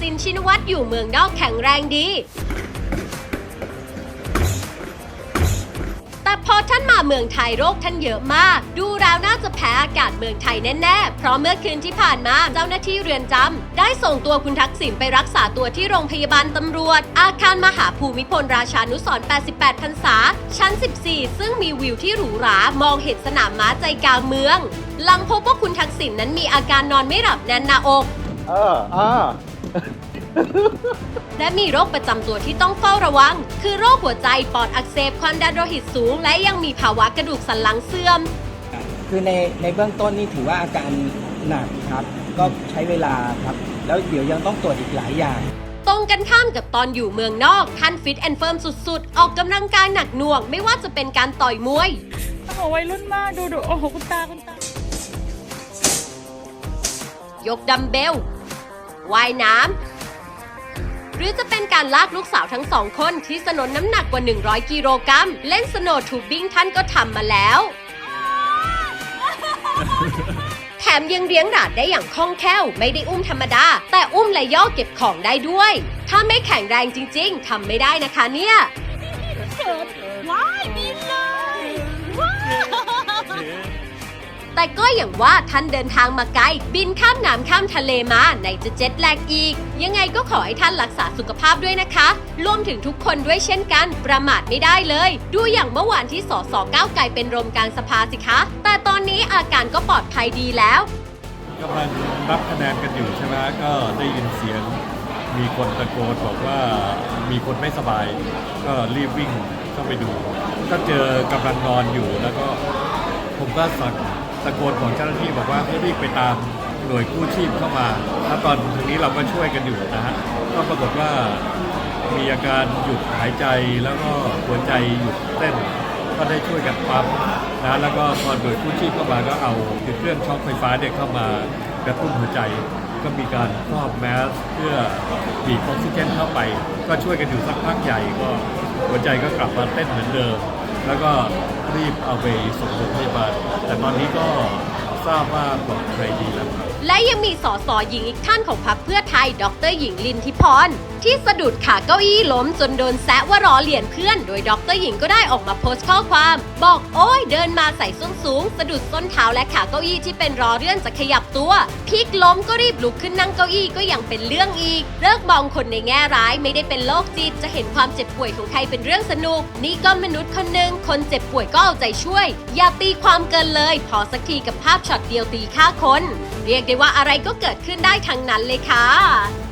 ษิณชินวัตรอยู่เมืองนอกแข็งแรงดี แต่พอท่านมาเมืองไทยโรคท่านเยอะมาก ดูแล้วน่าจะแพ้อากาศเมืองไทยแน่ๆ เพราะเมื่อคืนที่ผ่านมาเจ้าหน้าที่เรือนจำได้ส่งตัวคุณทักษิณไปรักษาตัวที่โรงพยาบาลตำรวจ อาคารมหาภูมิพลราชานุสรณ์88พรรษา ชั้น 14 ซึ่งมีวิวที่หรูหรามองเห็นสนามม้าใจกลางเมือง หลังพบว่าคุณทักษิณนั้นมีอาการนอนไม่หลับแน่นหน้าอก เอออ่า และมีโรคประจำตัวที่ต้องเฝ้าระวัง คือโรคหัวใจปอดอักเสบความดันโลหิตสูง และยังมีภาวะกระดูกสันหลังเสื่อม คือในในเบื้องต้นนี่ถือว่าอาการหนักครับ ก็ใช้เวลาครับ แล้วเดี๋ยวยังต้องตรวจอีกหลายอย่าง ตรงกันข้ามกับตอนอยู่เมืองนอกท่านฟิตแอนด์เฟิร์มสุด ๆ ออกกำลังกายหนักหน่วง ไม่ว่าจะเป็นการต่อยมวย โอ้โหวัยรุ่นมากดูดูโอ้โหคุณตาคุณตายกดัมเบล ว่ายน้ำหรือจะเป็นการลากลูกสาวทั้งสองคนที่สนนน้ำหนักกว่า 100 กิโลกรัม เล่นสโนว์ทูบิ้งท่านก็ทำมาแล้ว แถมยังเลี้ยงหลานได้อย่างคล่องแคล่ว ไม่ได้อุ้มธรรมดา แต่อุ้มและย่อเก็บของได้ด้วย ถ้าไม่แข็งแรงจริง ๆทำไม่ได้นะคะเนี่ยเขินว้าย แต่ก็อย่างว่าท่านเดินทางมาไกล บินข้ามน้ำข้ามทะเลมาไหนจะเจ็ตแลกอีก ยังไงก็ขอให้ท่านรักษาสุขภาพด้วยนะคะรวมถึงทุกคนด้วยเช่นกัน ประมาทไม่ได้เลย ดูอย่างเมื่อวานที่สสก้าวไกลเป็นรมกลารสภาสิคะ แต่ตอนนี้อาการก็ปลอดภัยดีแล้วกำลังรับคะแนนกันอยู่ใช่ไหมก็ได้ยินเสียงมีคนตะโกนบอกว่ามีคนไม่สบาย ก็รีบวิ่งเข้าไปดู ก็เจอกำลังนอนอยู่แล้วก็ผมก็สั่ง ตะโกนของเจ้าหน้าที่บอกว่าให้รีบไปตามหน่วยกู้ชีพเข้ามาแล้วตอนนี้เราก็ช่วยกันอยู่นะฮะก็ปรากฏว่ามีอาการหยุดหายใจแล้วก็หัวใจหยุดเต้น ก็ได้ช่วยกันปั๊มนะแล้วก็พอโดยกู้ชีพเข้ามาก็เอาเครื่องช็อคไฟฟ้าเนี่ยเข้ามากระตุ้นหัวใจก็มีการครอบแมสเพื่อบีบออกซิเจนเข้าไป ก็ช่วยกันอยู่สักพักใหญ่ก็หัวใจก็กลับมาเต้นเหมือนเดิม แล้วก็รีบเอาไปส่งโรงพยาบาล แต่ตอนนี้ก็ทราบว่าปลอดภัยดีแล้วครับ และยังมีสอสอหญิงอีกท่านของพรรคเพื่อไทย ดรหญิงลินทิพรที่สะดุดขาเก้าอี้ล้มจนโดนแซะว่ารอเหรียญเพื่อน โดยดรหญิงก็ได้ออกมาโพสต์ข้อความ บอกโอ้ยเดินมาใส่ส้นสูง สะดุดส้นเท้าและขาเก้าอี้ที่เป็นรอเลื่อนจะขยับตัวพลิกล้มก็รีบลุกขึ้นนั่งเก้าอี้ก็ยังเป็นเรื่องอีก เลิกมองคนในแง่ร้ายไม่ได้เป็นโรคจิตจะเห็นความเจ็บป่วยของใครเป็นเรื่องสนุก นี่ก็มนุษย์คนหนึ่งคนเจ็บป่วยก็เอาใจช่วย อย่าตีความเกินเลย พอสักทีกับภาพช็อตเดียวตีฆ่าคน เรียกได้ว่าอะไรก็เกิดขึ้นได้ทั้งนั้นเลยค่ะ